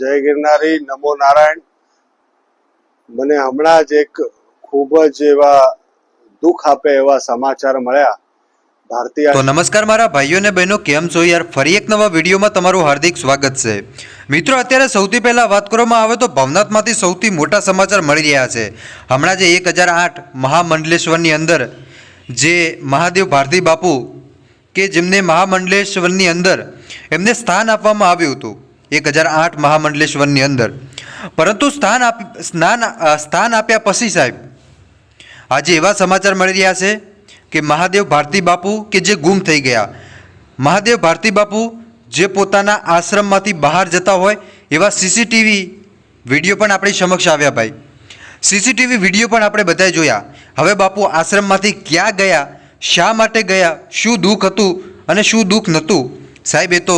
જય ગિરનારી, નમો નારાયણ. મને હમણાં જ એક ખૂબ જ એવા દુઃખ આપે એવા સમાચાર મળ્યા. ભારતીય તો નમસ્કાર મારા ભાઈઓ અને બહેનો, કેમ છો યાર? ફરી એક નવા વિડીયોમાં તમારું હાર્દિક સ્વાગત છે. મિત્રો, અત્યારે સૌથી પહેલાં વાત કરવામાં આવે તો ભવનાથમાંથી સૌથી મોટા સમાચાર મળી રહ્યા છે. હમણાં જે એક હજાર આઠ મહામંડલેશ્વરની અંદર જે મહાદેવ ભારતી બાપુ કે જેમને મહામંડલેશ્વરની અંદર એમને સ્થાન આપવામાં આવ્યું હતું એક હજાર આઠ મહામંડલેશ્વરની અંદર. પરંતુ સ્થાન આપ, સ્નાન સ્થાન આપ્યા પછી સાહેબ, આજે એવા સમાચાર મળી રહ્યા છે કે મહાદેવ ભારતી બાપુ કે જે ગુમ થઈ ગયા. મહાદેવ ભારતી બાપુ જે પોતાના આશ્રમમાંથી બહાર જતા હોય એવા સીસીટીવી વીડિયો પણ આપણી સમક્ષ આવ્યા ભાઈ. સીસીટીવી વીડિયો પણ આપણે બધાએ જોયા. હવે બાપુ આશ્રમમાંથી ક્યાં ગયા? શા માટે ગયા? શું દુઃખ હતું? અને શું દુઃખ નહોતું? સાહેબ, એ તો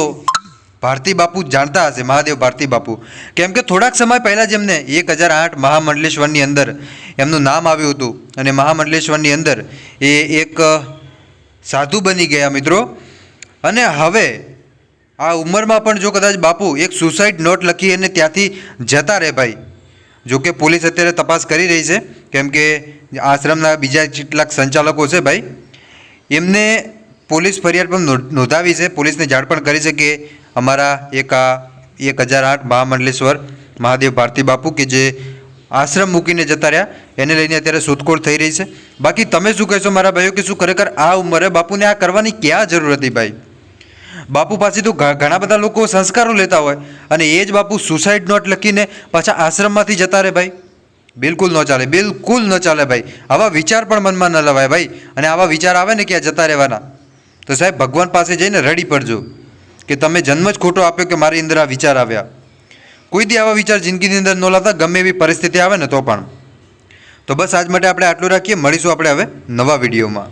ભારતી બાપુ જાણતા હશે, મહાદેવ ભારતી બાપુ. કેમ કે થોડાક સમય પહેલાં જ એમને એક હજાર આઠ મહામંડલેશ્વરની અંદર એમનું નામ આવ્યું હતું અને મહામંડલેશ્વરની અંદર એ એક સાધુ બની ગયા મિત્રો. અને હવે આ ઉંમરમાં પણ જો કદાચ બાપુ એક સુસાઇડ નોટ લખી અને ત્યાંથી જતા રહે ભાઈ. જો કે પોલીસ અત્યારે તપાસ કરી રહી છે, કેમ કે આશ્રમના બીજા કેટલાક સંચાલકો છે ભાઈ. એમને પોલીસ ફરિયાદ પણ નોંધ- નોંધાવી છે, પોલીસને જાણ પણ કરી છે કે અમારા એક આ એક હજાર આઠ મહામંડલેશ્વર મહાદેવ ભારતી બાપુ કે જે આશ્રમ મૂકીને જતા રહ્યા, એને લઈને અત્યારે શોધખોળ થઈ રહી છે. બાકી તમે શું કહેશો મારા ભાઈઓ કે શું ખરેખર આ ઉંમરે બાપુને આ કરવાની ક્યાં જરૂર હતી ભાઈ? બાપુ પાસે તો ઘણા બધા લોકો સંસ્કારો લેતા હોય અને એ જ બાપુ સુસાઇડ નોટ લખીને પાછા આશ્રમમાંથી જતા રહે ભાઈ. બિલકુલ ન ચાલે, બિલકુલ ન ચાલે ભાઈ. આવા વિચાર પણ મનમાં ન લવાય ભાઈ. અને આવા વિચાર આવે ને કે આ જતા રહેવાના. તો સાહેબ ભગવાન પાસે જઈને રડી પડજો. કે તમે જન્મ જ ખોટો આપ્યો કે મારી અંદર આ વિચાર આવ્યા? કોઈ દી આવા વિચાર જિંદગીની અંદર ન લાતા ગમે એવી પરિસ્થિતિ આવે ને તો પણ. તો બસ આજ માટે આપણે આટલું રાખીએ. મળીશું આપણે હવે નવા વિડીયોમાં.